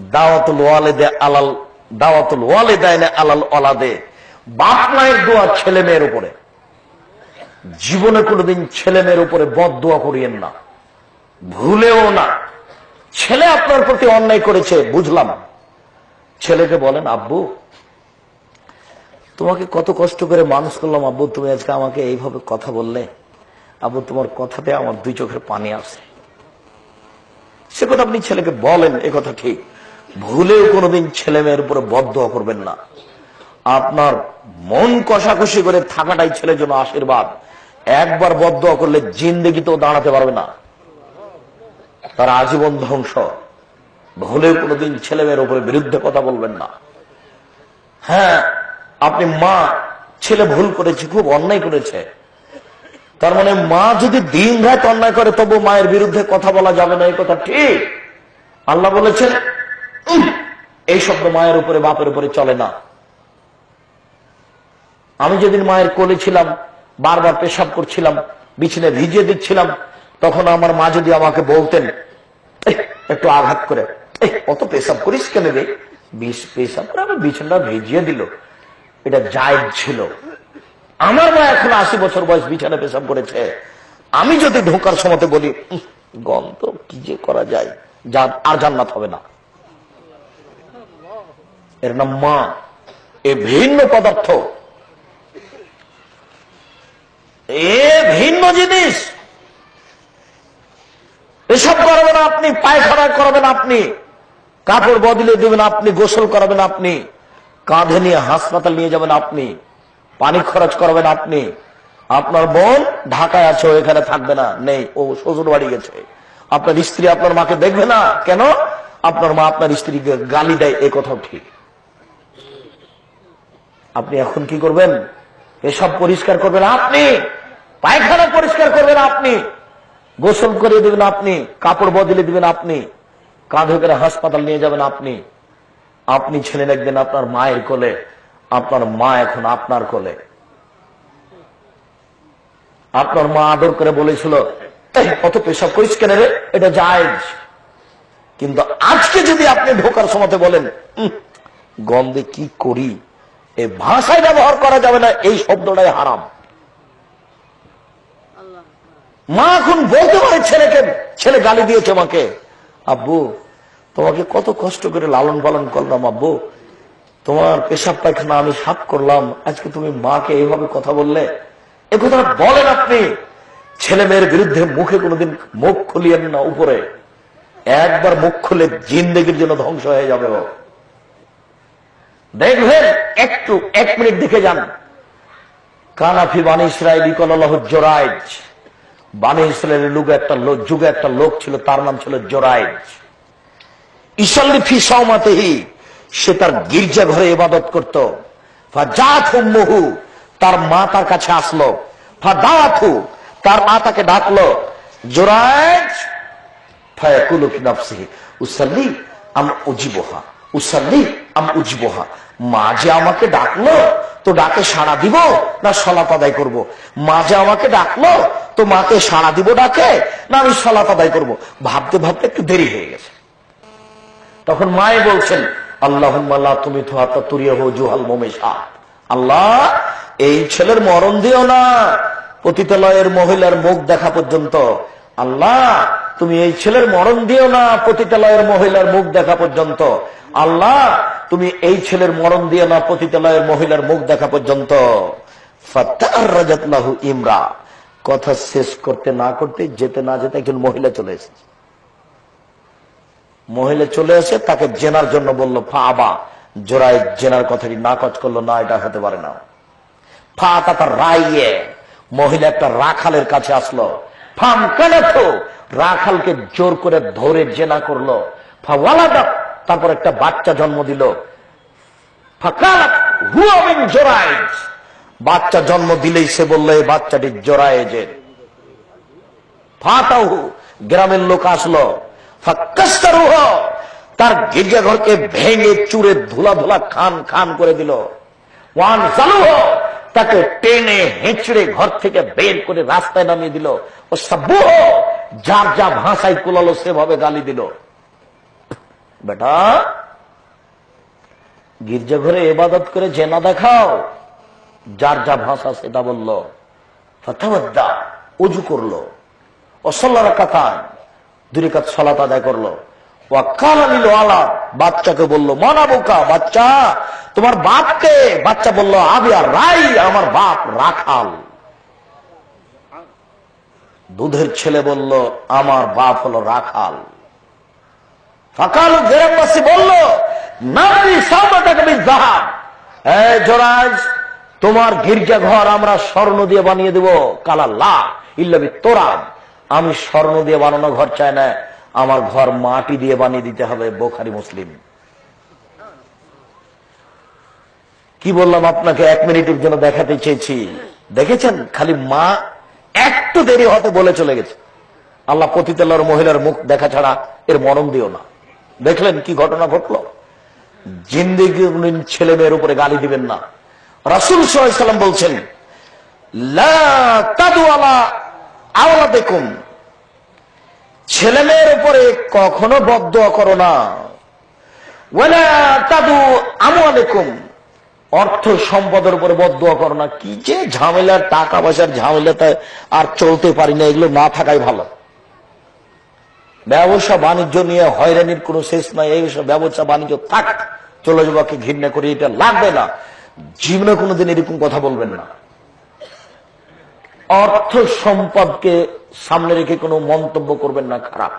দাওয়াতুল ওয়ালেদে আলাল, দাওয়াতুল ওয়ালেদাইনে আলাল ওলাদে। বাপ মায়ের দোয়া ছেলে মেয়ের উপরে। জীবনে কোনোদিন ছেলে মেয়ের উপরে বদ দোয়া করিয়েন না। ভুলেও না। ছেলে আপনার প্রতি অন্যায় করেছে, বুঝলাম। ছেলেকে বলেন, আব্বু, তোমাকে কত কষ্ট করে মানুষ করলাম, আব্বু, তুমি আজকে আমাকে এইভাবে কথা বললে। আব্বু, তোমার কথাতে আমার দুই চোখের পানি আসে। সে কথা আপনি ছেলেকে বলেন কথা ঠিক। ভুলেও কোনোদিন ছেলে মেয়ের উপরে বদ্ধ করবেন না। আপনার মন কষাকষি করে থাকাটাই ছেলের জন্য আশীর্বাদ। একবার বদ্ধ করলে জিন্দগিতেও দাঁড়াতে পারবে না। তার আজীবন ধ্বংস। ভুলেও কোনোদিন ছেলে মেয়ের উপরে বিরুদ্ধে কথা বলবেন না। হ্যাঁ আপনি মা, ছেলে ভুল করেছে, খুব অন্যায় করেছে। তার মানে মা যদি দিন রাত অন্যায় করে তবু মায়ের বিরুদ্ধে কথা বলা যাবে না এই কথা ঠিক। আল্লাহ বলেছেন এই শব্দ মায়ের উপরে বাপের উপরে চলে না। আমি যেদিন মায়ের কোলে ছিলাম বারবার পেশাব করছিলাম বিছানে ভিজিয়ে দিচ্ছিলাম তখন আমার মা যদি আমাকে বলতেন একটু আঘাত করে অত পেশাব করিস কেন রে? বিষ পেশাব করে আমার বিছানাটা ভিজিয়ে দিল। এটা জায়জ ছিল। আমার মা এখন আশি বছর বয়স বিছানা পেশাব করেছে। আমি যদি ঢোকার সময় বলি "উহ, গন্ধ কি যে করা যায়? আর জান্নাত হবে না। এর নাম মা। এ ভিন্ন পদার্থ। এ ভিন্ন জিনিস। এসব করবেন আপনি, পায়খানা করবেন আপনি, কাপড় বদলে দেবেন আপনি, গোসল করাবেন আপনি, কাঁধে নিয়ে হাসপাতাল নিয়ে যাবেন আপনি, পানি খরচ করবেন আপনি। আপনার বোন ঢাকায় আছে এখানে থাকবে না, নেই, ও শ্বশুর বাড়ি গেছে। আপনার স্ত্রী আপনার মাকে দেখবে না? কেন? আপনার মা আপনার স্ত্রীকে গালি দেয়, এ কথাও ঠিক। আপনি এখন কি করবেন? এসব পরিষ্কার করবেন আপনি। পায়খানা পরিষ্কার করবেন আপনি। গোসল করে দিবেন আপনি। কাপড় বদলে দিবেন আপনি। কাঁধে করে হাসপাতাল নিয়ে যাবেন আপনি। আপনি ছেলে দেখবেন আপনার মায়ের কোলে। আপনার মা এখন আপনার কোলে। আপনার মা আদর করে বলেছিল কত পেশাব করিস কেন রে? এটা জায়েজ। কিন্তু আজকে যদি আপনি ঢোকার সময় বলেন "উম, গন্ধে কি করি? এই ভাষায় ব্যবহার করা যাবে না, এই শব্দটাই হারাম। মা এখন বলতে পারে ছেলেকে, ছেলে গালি দিয়েছে মাকে আব্বু, তোমাকে কত কষ্ট করে লালন পালন করলাম, আব্বু। তোমার পেশাব পায়খানা আমি সাফ করলাম, আজকে তুমি মাকে এইভাবে কথা বললে? এ কথা বলেন আপনি। ছেলে মেয়ের বিরুদ্ধে মুখে কোনোদিন মুখ খুলিয়েন না উপরে। একবার মুখ খুলে জিন্দগির জন্য ধ্বংস হয়ে যাবে দেখবেন, একটু এক মিনিট দেখে যান। কানাফি বানি ইসরায়েল জোরাইজ। বানি ইসরায়েলের লোক একটা লোক যুগে একটা লোক ছিল, তার নাম ছিল জোরাইজ। ইসল্লি ফি সমাতেহি সে তার গির্জা ঘরে ইবাদত করত। মহু তার মা তার কাছে আসলো। ফাদাথু তার মা তাকে ডাকলো, জোরাইজ, ফায়াকুলু ফি নাফসিহি, উসাল্লি আম উজিবহা। উসাল্লি আম উজিবহা মা যে আমাকে ডাকলো তো ডাকে সাড়া দিব না সলাত আদায় করব। মা যে আমাকে ডাকলো তো মাকে সাড়া দিব ডাকে না আমি সলাত আদায় করব। ভাবতে ভাবতে একটু দেরি হয়ে গেছে তখন মায়ে বলছেন আল্লাহ তুমি তো হাতা তুরিয়া হো জুহাল মোমেশা আল্লাহ, এই ছেলের মরণ দিও না পতিতালয়ের মহিলার মুখ দেখা পর্যন্ত আল্লাহ তুমি এই ছেলের মরণ দিও না পতিতালয়ের মহিলার মুখ দেখা পর্যন্ত। আল্লাহ, তুমি এই ছেলের মরণ দিও না পতিতালয়ের মহিলার মুখ দেখা পর্যন্ত। ইমরা। কথা শেষ করতে না করতে, যেতে না যেতে একজন মহিলা চলে এসেছে। মহিলা চলে এসে তাকে জেনার জন্য বলল, ফা আবা। জোড়ায় জেনার কথাটি না কচ করল, না এটা হতে পারে না। ফা তার রাইয়ে। মহিলা একটা রাখালের কাছে আসলো, ফাম কেন তো রাখালকে জোর করে ধরে জেনা করল। তারপর একটা বাচ্চা জন্ম দিল। বাচ্চা জন্ম দিলেই সে বলল, এই বাচ্চাটি জোরায়েজের। ফাতাহু গ্রামের লোক আসলো। ফাক্কাস্তারুহ তার গির্জাঘরকে ভেঙে চুরে ধুলা ধুলা খান খান করে দিল। ওয়ান চালুহ তাকে টেনে হেঁচড়ে ঘর থেকে বের করে রাস্তায় নামিয়ে দিল। ও সাব্বুহ যার যা ভাষায় কুলালো, সেভাবে গালি দিল। বেটা গির্জা ঘরে এবাদত করে জেনা দেখাও। যার যা ভাষা, সেটা বলল ফতাবদ্দা উজু করল। অসল্লার কাতান দুই কাত সলাত আদায় করল। বাচ্চাকে বলল, মনা বোকা, বাচ্চা, তোমার বাপকে? বাচ্চা বলল আর রাই, আমার বাপ রাখাল। দুধের ছেলে বলল, আমার বাপ হলো রাখাল। গ্রামবাসী বলল তোমার গির্জা ঘর আমরা স্বর্ণ দিয়ে বানিয়ে দেব কালাল্লা ইল্লাবি তোরাব আমি স্বর্ণ দিয়ে বানানো ঘর চাই না, আমার ঘর মাটি দিয়ে বানিয়ে দিতে হবে, বোখারি মুসলিম। কি বললাম আপনাকে? এক মিনিটের জন্য দেখাতে চেয়েছি। দেখেছেন? খালি মা একটু দেরি হতে বলে চলে গেছে। আল্লাহ পতিতাল্লার মহিলার মুখ দেখা ছাড়া এর মরম দিও না। দেখলেন কি ঘটনা ঘটলো? জিন্দিগি ছেলে মেয়ের উপরে গালি দিবেন না। রাসুল সাল্লাম বলছেন দেখুন ছেলে মেয়ের উপরে কখনো বদয়া করো না। তাদু আমু আলাইকুম অর্থ সম্পদের উপরে বদয়া করো না। কি যে ঝামেলা টাকা পয়সার ঝামেলাতে আর চলতে পারি না, এগুলো না থাকাই ভালো। ব্যবসা বাণিজ্য নিয়ে হয়রানির কোনো শেষ নাই, এই ব্যবসা বাণিজ্য থাক, চলে যাবাকে ঘৃণা করি, এটা লাগবে না। জীবনে কোনোদিন এরকম কথা বলবেন না। অর্থ সম্পদকে সামনে রেখে কোনো মন্তব্য করবেন না, খারাপ।